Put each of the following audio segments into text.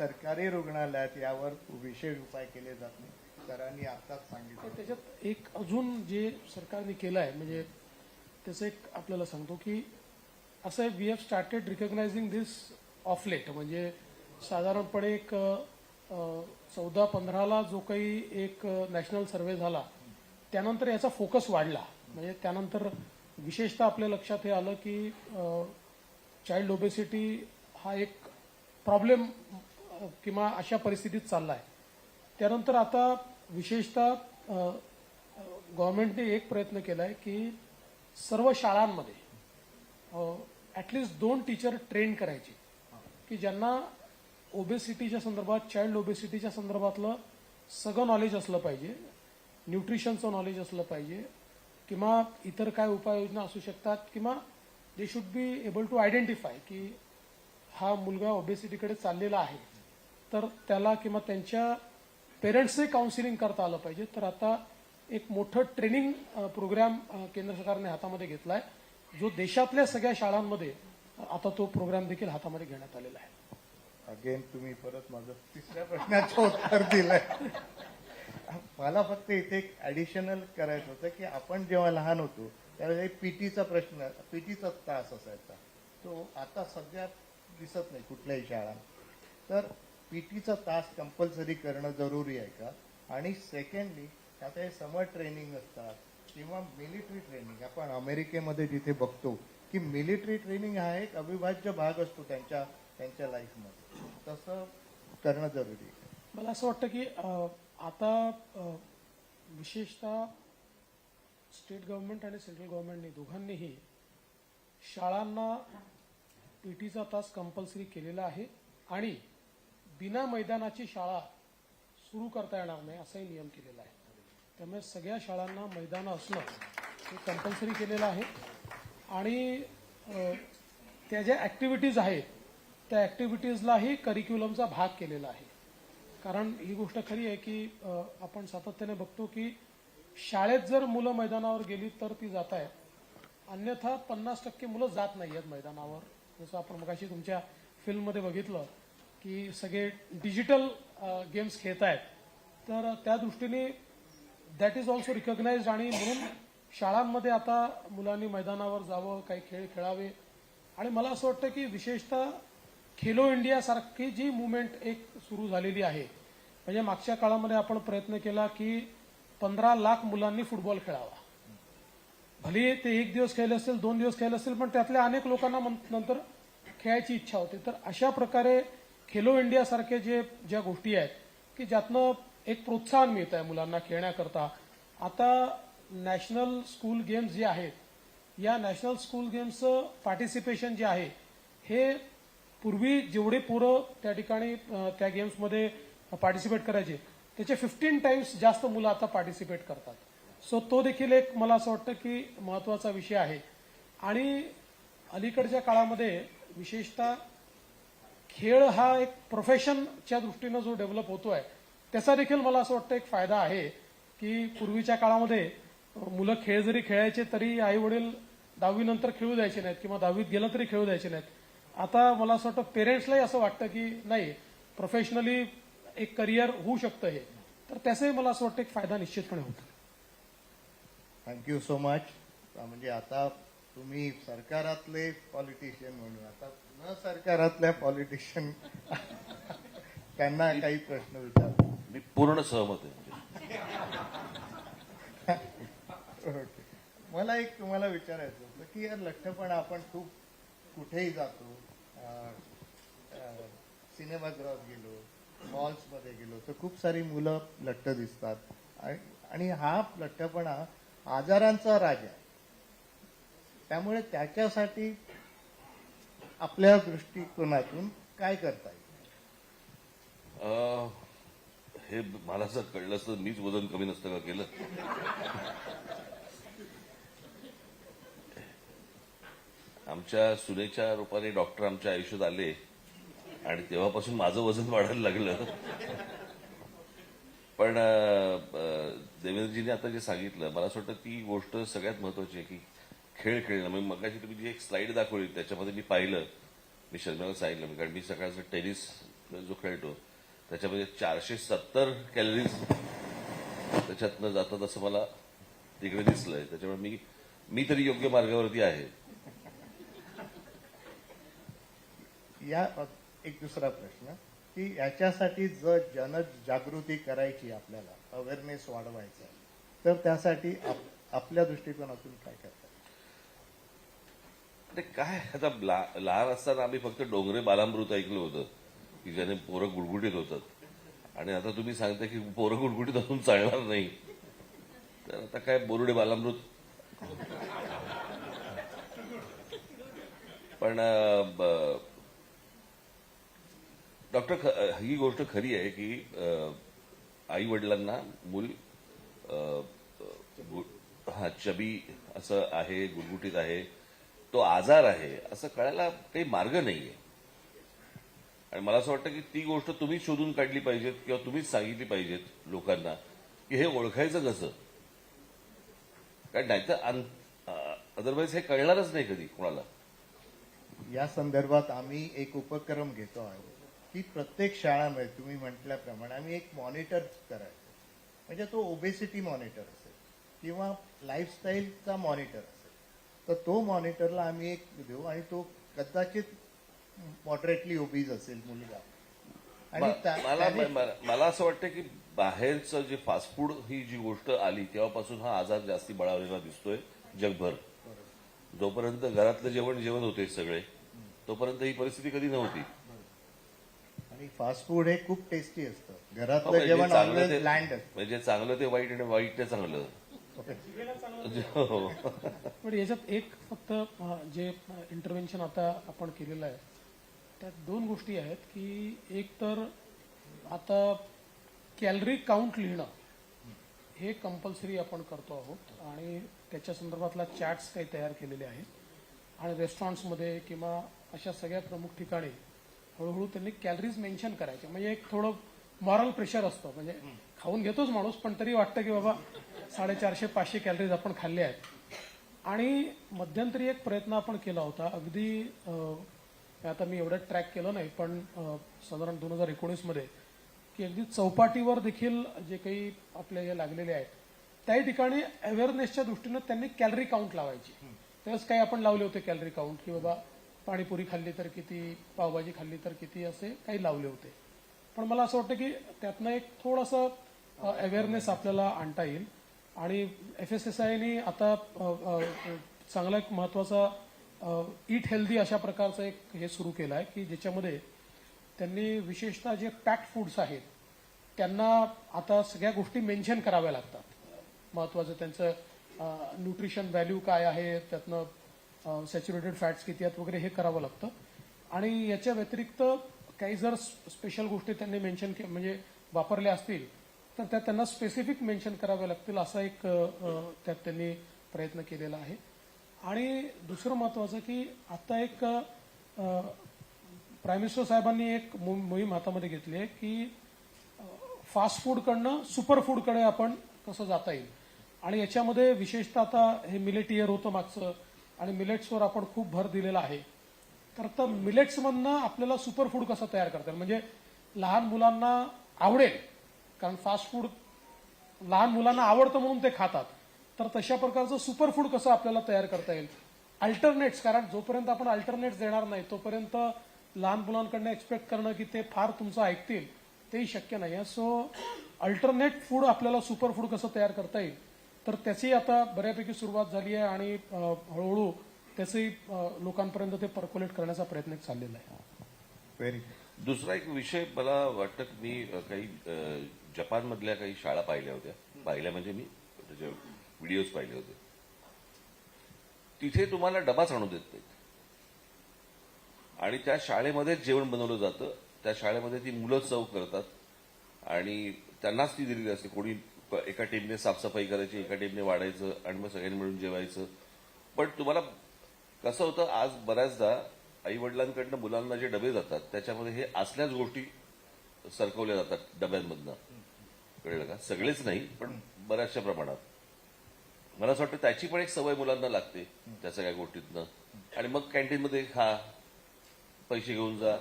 सरकारी रुग्णालयात यावर विशेष उपाय केले जात नाही सरांनी आताच सांगितलं. त्याच्यात एक अजून जे सरकारने केलं आहे म्हणजे त्याचं एक आपल्याला सांगतो की असं we have started recognising this of late म्हणजे साधारणपणे एक चौदा पंधराला जो काही एक नॅशनल सर्वे झाला त्यानंतर याचा फोकस वाढला. म्हणजे त्यानंतर विशेषतः आपल्या लक्षात हे आलं की चाइल्ड ओबेसिटी हा एक प्रॉब्लेम किंवा अशा परिस्थितीत चालला आहे त्यानंतर आता विशेषतः गव्हर्नमेंटने एक प्रयत्न केला आहे की सर्व शाळांमध्ये ॲटलिस्ट दोन टीचर ट्रेन करायचे. की ज्यांना ओबेसिटीच्या संदर्भात चाइल्ड ओबेसिटीच्या संदर्भातलं सगळं नॉलेज असलं पाहिजे न्यूट्रिशनचं नॉलेज असलं पाहिजे किंवा इतर काय उपाययोजना असू शकतात किंवा they should be able to identify की हा मुलगा ओबेसिटीकडे चाललेला आहे. तर त्याला किंवा त्यांच्या पेरेंट्सही काउन्सिलिंग करता आलं पाहिजे. तर आता एक मोठं ट्रेनिंग प्रोग्राम केंद्र सरकारने हातामध्ये घेतला आहे जो देशातल्या सगळ्या शाळांमध्ये आता तो प्रोग्राम देखील हातामध्ये घेण्यात आलेला आहे. अगेन तुम्ही परत माझं तिसऱ्या प्रश्नाचं उत्तर दिलंय. मला फक्त इथे एक ऍडिशनल करायचं होतं की आपण जेव्हा लहान होतो त्यावेळेला एक पीटीचा प्रश्न पीटीचा तास असायचा. तो आता सध्या दिसत नाही कुठल्याही शाळा तर पीटीचा तास कंपल्सरी करणं जरुरी आहे का? आणि सेकंडली आता हे समर ट्रेनिंग असतात किंवा मिलिटरी ट्रेनिंग आपण अमेरिकेमध्ये जिथे बघतो की मिलिटरी ट्रेनिंग हा एक अविभाज्य भाग असतो त्यांच्या त्यांच्या लाईफमध्ये तसं करणं जरुरी आहे. मला असं वाटतं की आता विशेषतः स्टेट गव्हर्नमेंट आणि सेंट्रल गव्हर्नमेंटने दोघांनीही शाळांना पीटीचा तास कंपल्सरी केलेला आहे. आणि बिना मैदानाची शाळा सुरू करता येणार नाही असाही नियम केलेला आहे. त्यामुळे सगळ्या शाळांना मैदानं असणं हे कंपल्सरी केलेलं आहे. आणि त्या ज्या ॲक्टिव्हिटीज आहेत त्या ॲक्टिव्हिटीजलाही करिक्युलमचा भाग केलेला आहे. कारण ही गोष्ट खरी आहे की आपण सातत्याने बघतो की शाळेत जर मुलं मैदानावर गेली तर ती जात आहेत अन्यथा पन्नास टक्के मुलं जात नाही आहेत मैदानावर. जसं आपण मगाशी तुमच्या फिल्ममध्ये बघितलं की सगळे डिजिटल गेम्स खेळत आहेत. तर त्या दृष्टीने दॅट इज ऑल्सो रिकग्नाइज्ड आणि म्हणून शाळांमध्ये आता मुलांनी मैदानावर जावं काही खेळ खेळावे. आणि मला असं वाटतं की विशेषतः खेलो इंडिया सारखी जी मुवमेंट एक सुरू झालेली आहे. म्हणजे मागच्या काळामध्ये आपण प्रयत्न केला की पंधरा लाख मुलांनी फुटबॉल खेळावा. भले ते एक दिवस खेळले असतील दोन दिवस खेळले असतील पण त्यातल्या अनेक लोकांना नंतर खेळायची इच्छा होती. तर अशा प्रकारे खेलो इंडिया सारखे जे ज्या गोष्टी आहेत की ज्यातनं एक प्रोत्साहन मिळत आहे मुलांना खेळण्याकरता. आता नॅशनल स्कूल गेम्स जे आहेत या नॅशनल स्कूल गेम्सचं पार्टिसिपेशन जे आहे हे पूर्वी जेवढे पोरं त्या ठिकाणी त्या गेम्समध्ये पार्टिसिपेट करायचे त्याचे फिफ्टीन टाइम्स जास्त मुलं आता पार्टिसिपेट करतात. सो तो देखील एक मला असं वाटतं की महत्त्वाचा विषय आहे. आणि अलीकडच्या काळामध्ये विशेषतः खेळ हा एक प्रोफेशनच्या दृष्टीनं जो डेव्हलप होतोय त्याचा देखील मला असं वाटतं एक फायदा आहे की पूर्वीच्या काळामध्ये मुलं खेळ जरी खेळायचे तरी आई वडील दहावीनंतर खेळू द्यायचे नाहीत किंवा दहावीत गेलं तरी खेळू द्यायचे नाहीत. आता मला असं वाटतं पेरेंट्सलाही असं वाटतं की नाही प्रोफेशनली एक करिअर होऊ शकतं हे. तर त्याचाही मला असं वाटतं एक फायदा निश्चितपणे होतो. थँक्यू सो मच म्हणजे आता तुम्ही सरकारातले पॉलिटिशियन म्हणून आता न सरकारातल्या पॉलिटिशियन त्यांना काही प्रश्न विचार मी पूर्ण सहमत आहे. ओके. मला एक तुम्हाला विचारायचं होतं की यार लठ्ठपणा आपण खूप कुठेही जातो सिनेमागृहात गेलो मॉल्समध्ये गेलो तर खूप सारी मुलं लठ्ठ दिसतात. आणि- हा लठ्ठपणा आजारांचा राजा. त्यामुळे त्याच्यासाठी आपल्या दृष्टिकोनातून काय करता येईल? अं, हे मला जर कळलं असतं मीच वजन कमी नसतं का केलं. आमच्या सुनेच्या रूपाने डॉक्टर आमच्या आयुष्यात आले आणि तेव्हापासून माझं वजन वाढायला लागलं. पण देवेंद्रजीने आता जे सांगितलं मला असं वाटतं ती गोष्ट सगळ्यात महत्वाची आहे की खेळ खेळणं म्हणजे मगाशी तुम्ही जी एक स्लाईड दाखवली त्याच्यामध्ये मी पाहिलं. मी शर्मिला सांगितलं कारण मी सकाळचा टेनिस जो खेळतो त्याच्यामध्ये चारशे सत्तर कॅलरीज त्याच्यातनं जातात असं मला तिकडे दिसलंय. त्याच्यामुळे मी मी तरी योग्य मार्गावरती आहे. या एक दुसरा प्रश्न की याच्यासाठी जर जनजागृती करायची आपल्याला अवेअरनेस वाढवायचा तर त्यासाठी आप- आपल्या दृष्टिकोनातून काय करायचं? ते काय आता लहान असताना आम्ही फक्त डोंगरे बालामृत ऐकलं होतं की ज्याने पोरं गुडगुडीत होतात. आणि आता तुम्ही सांगता की पोरं गुडगुडीत असून चालणार नाही. तर आता काय बोरुडे बालामृत? पण डॉक्टर ही गोष्ट खरी आहे की आई वडिलांना मूल हा चबी असं आहे गुडगुटीत आहे. तो आजार आहे असं कळायला काही मार्ग नाहीये. आणि मला असं वाटतं की ती गोष्ट तुम्हीच शोधून काढली पाहिजेत किंवा तुम्हीच सांगितली पाहिजेत लोकांना की हे ओळखायचं कसं? कारण नाहीतर अदरवाईज हे कळणारच नाही कधी कोणाला. या संदर्भात आम्ही एक उपक्रम घेतो आहोत की प्रत्येक शाळामध्ये तुम्ही म्हटल्याप्रमाणे आम्ही एक मॉनिटर करायचो. म्हणजे तो ओबेसिटी मॉनिटर असेल किंवा लाईफस्टाईलचा मॉनिटर असेल. तर तो मॉनिटरला आम्ही एक देऊ आणि तो कदाचित मॉडरेटली ओबीज असेल मुलगा. आणि मला असं वाटतं की बाहेरचं जे फास्ट फूड ही जी गोष्ट आली तेव्हापासून हा आजार जास्ती बळावलेला दिसतोय जगभर. जोपर्यंत घरातलं जेवण जेवण होते सगळे तोपर्यंत ही परिस्थिती कधी नव्हती. आणि फास्ट फूड हे खूप टेस्टी असतं. हो, घरातलं म्हणजे जेवण चांगलं ऑलवेज ते- लँड असतं. म्हणजे चांगलं ते वाईट आणि वाईट ते चांगलं हो. पण याच्यात एक फक्त जे इंटरव्हेन्शन आता आपण केलेलं आहे त्यात दोन गोष्टी आहेत की एक तर आता कॅलरी काउंट लिहिणं हे कंपल्सरी आपण करतो आहोत आणि त्याच्या संदर्भातला चॅट्स काही तयार केलेले आहेत. आणि रेस्टॉरंट्समध्ये किंवा अशा सगळ्या प्रमुख ठिकाणी हळूहळू त्यांनी कॅलरीज मेन्शन करायचे. म्हणजे एक थोडं मॉरल प्रेशर असतं. म्हणजे खाऊन घेतोच माणूस पण तरी वाटतं की बाबा साडेचारशे पाचशे कॅलरीज आपण खाल्ल्या आहेत. आणि मध्यंतरी एक प्रयत्न आपण केला होता. अगदी आता मी एवढं ट्रॅक केलं नाही पण साधारण दोन हजार एकोणीसमध्ये की अगदी चौपाटीवर देखील जे काही आपले हे लागलेले आहेत त्याही ठिकाणी अवेअरनेसच्या दृष्टीनं त्यांनी कॅलरी काउंट लावायची. त्यावेळेस काही आपण लावले होते कॅलरी काउंट की बाबा पाणीपुरी खाल्ली तर किती पावभाजी खाल्ली तर किती असे काही लावले होते. पण मला असं वाटतं की त्यातनं एक थोडंसं अवेअरनेस आपल्याला आणता येईल. आणि एफ एस एस आयने आता चांगला एक महत्त्वाचा ईट हेल्दी अशा प्रकारचं एक हे सुरू केलं आहे की ज्याच्यामध्ये त्यांनी विशेषतः जे पॅक्ड फूड्स आहेत त्यांना आता सगळ्या गोष्टी मेन्शन कराव्या लागतात. महत्वाचं त्यांचं न्यूट्रिशन व्हॅल्यू काय आहे त्यातनं सॅच्युरेटेड फॅट्स किती आहेत वगैरे हे करावं लागतं. आणि याच्या व्यतिरिक्त काही जर स्पेशल गोष्टी त्यांनी मेन्शन म्हणजे वापरल्या असतील तर त्या त्यांना स्पेसिफिक मेन्शन कराव्या लागतील असा एक त्यात त्यांनी प्रयत्न केलेला आहे. आणि दुसरं महत्वाचं की आता एक प्राईम मिनिस्टर साहेबांनी एक मोहीम हातामध्ये घेतली आहे की फास्ट फूडकडनं सुपर फूडकडे आपण कसं जाता येईल? आणि याच्यामध्ये विशेषतः आता हे मिलेट इयर होतं मागचं आणि मिलेट्सवर आपण खूप भर दिलेला आहे. तर तर मिलेट्समधनं आपल्याला सुपर फूड कसं तयार करता येईल? म्हणजे लहान मुलांना आवडेल कारण फास्ट फूड लहान मुलांना आवडतं म्हणून ते खातात. तर तशा प्रकारचं सुपर फूड कसं आपल्याला तयार करता येईल? अल्टरनेट्स कारण जोपर्यंत आपण अल्टरनेट्स देणार नाही तोपर्यंत लहान मुलांकडनं एक्सपेक्ट करणं की ते फार तुमचं ऐकतील तेही शक्य नाही. आहे सो अल्टरनेट फूड आपल्याला सुपर फूड कसं तयार करता येईल? तर त्याची आता बऱ्यापैकी सुरुवात झाली आहे आणि हळूहळू त्याचंही लोकांपर्यंत ते पर्क्युलेट करण्याचा प्रयत्न चाललेला आहे. व्हेरी दुसरा एक विषय मला वाटतं की मी काही जपानमधल्या काही शाळा पाहिल्या होत्या. पाहिल्या म्हणजे मी त्याचे व्हिडिओज पाहिले होते. तिथे तुम्हाला डबाच आणू देत नाहीत. आणि त्या शाळेमध्येच जेवण बनवलं जातं. त्या शाळेमध्ये ती मुलं चव करतात. आणि त्यांनाच ती दिलेली असते. कोणी एका टीमने साफसफाई करायची एका टीमने वाढायचं आणि मग सगळ्यांनी मिळून जेवायचं. पण तुम्हाला कसं होतं आज बऱ्याचदा आई वडिलांकडनं मुलांना जे डबे जातात त्याच्यामध्ये हे असल्याच गोष्टी सरकवल्या जातात डब्यांमधनं. कळलं का? सगळेच नाही पण बऱ्याचशा प्रमाणात. मला असं वाटतं त्याची पण एक सवय मुलांना लागते त्या सगळ्या गोष्टीतनं. आणि मग कॅन्टीनमध्ये खा पैसे घेऊन जा.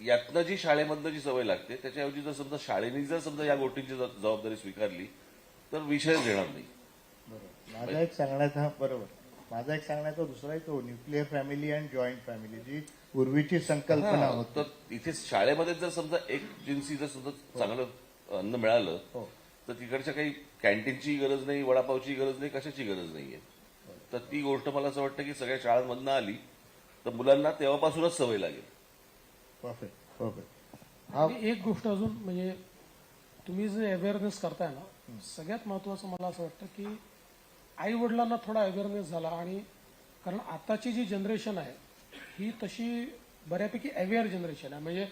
यातनं जी शाळेमधनं जी सवय लागते त्याच्याऐवजी जर समजा शाळेने जर समजा या गोष्टींची जबाबदारी स्वीकारली तर विषयच घेणार नाही. माझा एक सांगण्याचा बरोबर. माझा एक सांगण्याचा दुसराही तो nuclear family and joint family जी पूर्वीची संकल्पना हा, होती. तर इथे शाळेमध्ये जर समजा एक जिन्सी जर समजा चांगलं अन्न मिळालं हो. तर तिकडच्या काही कॅन्टीनची गरज नाही वडापावची गरज नाही कशाची गरज नाहीये तर ती गोष्ट मला असं वाटतं की सगळ्या शाळांमधनं आली तर मुलांना तेव्हापासूनच सवय लागेल. परफेक्ट परफेक्ट हा. आणि एक गोष्ट अजून म्हणजे तुम्ही जे अवेअरनेस करताय ना सगळ्यात महत्वाचं मला असं वाटतं की आई वडिलांना थोडा अवेअरनेस झाला आणि कारण आताची जी जनरेशन आहे ही तशी बऱ्यापैकी अवेअर जनरेशन आहे. म्हणजे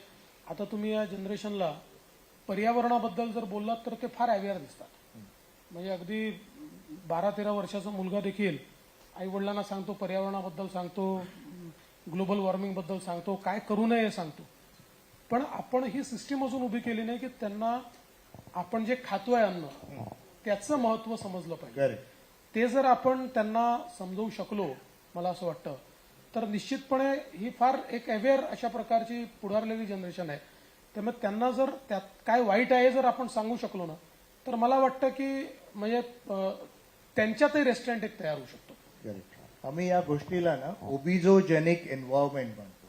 आता तुम्ही या जनरेशनला पर्यावरणाबद्दल जर बोललात तर ते फार अवेअर दिसतात. म्हणजे अगदी बारा तेरा वर्षाचा मुलगा देखील आई वडिलांना सांगतो पर्यावरणाबद्दल सांगतो ग्लोबल वॉर्मिंगबद्दल सांगतो काय करू नये हे सांगतो. पण आपण ही सिस्टीम अजून उभी केली नाही की त्यांना आपण जे खातोय अन्न त्याचं महत्त्व समजलं पाहिजे. ते जर आपण त्यांना समजवू शकलो मला असं वाटतं तर निश्चितपणे ही फार एक अवेअर अशा प्रकारची पुढारलेली जनरेशन आहे. त्यामुळे त्यांना जर त्यात काय वाईट आहे जर आपण सांगू शकलो ना तर मला वाटतं की म्हणजे त्यांच्यातही रेस्टॉरंट एक तयार होऊ शकतो. आम्ही या गोष्टीला ना ओबिझोजेनिक एन्व्हायरमेंट म्हणतो.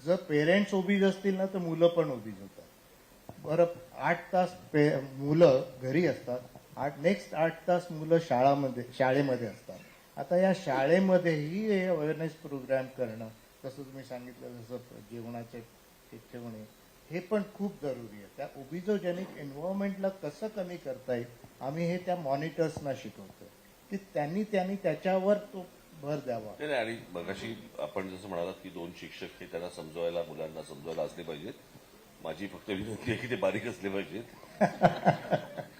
जर पेरेंट्स ओबीज असतील ना तर मुलं पण ओबीज होतात. बरं आठ तास पे मुलं घरी असतात आठ नेक्स्ट आठ तास मुलं शाळामध्ये शाळेमध्ये असतात. आता या शाळेमध्येही हे अवेअरनेस प्रोग्राम करणं जसं तुम्ही सांगितलं जसं जेवणाचे ठेवणे हे पण खूप जरुरी आहे. त्या ओबिझोजेनिक एन्व्हायरमेंटला कसं कमी करता येईल आम्ही हे त्या मॉनिटर्सना शिकवतो की त्यांनी त्यांनी त्याच्यावर तो भर द्यावा. नाही, आणि मगाशी आपण जसं म्हणालात की दोन शिक्षक हे त्यांना समजवायला मुलांना समजवायला असले पाहिजेत. माझी फक्त विनंती आहे की ते बारीक असले पाहिजेत.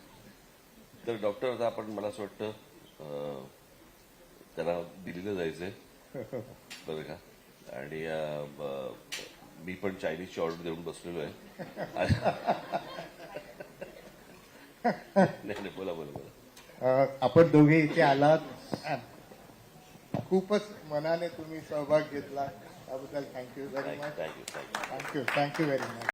तर डॉक्टर आता आपण मला असं वाटतं अं, त्यांना दिल्लीला जायचंय. बरं का? आणि मी पण चायनीजची ऑर्डर देऊन बसलेलो आहे. नाही नाही बोला बोला बोला. आपण दोघे इथे आलात. खूपच मनाने तुम्ही सहभाग घेतला. त्याबद्दल thank you very much thank you thank you thank you very much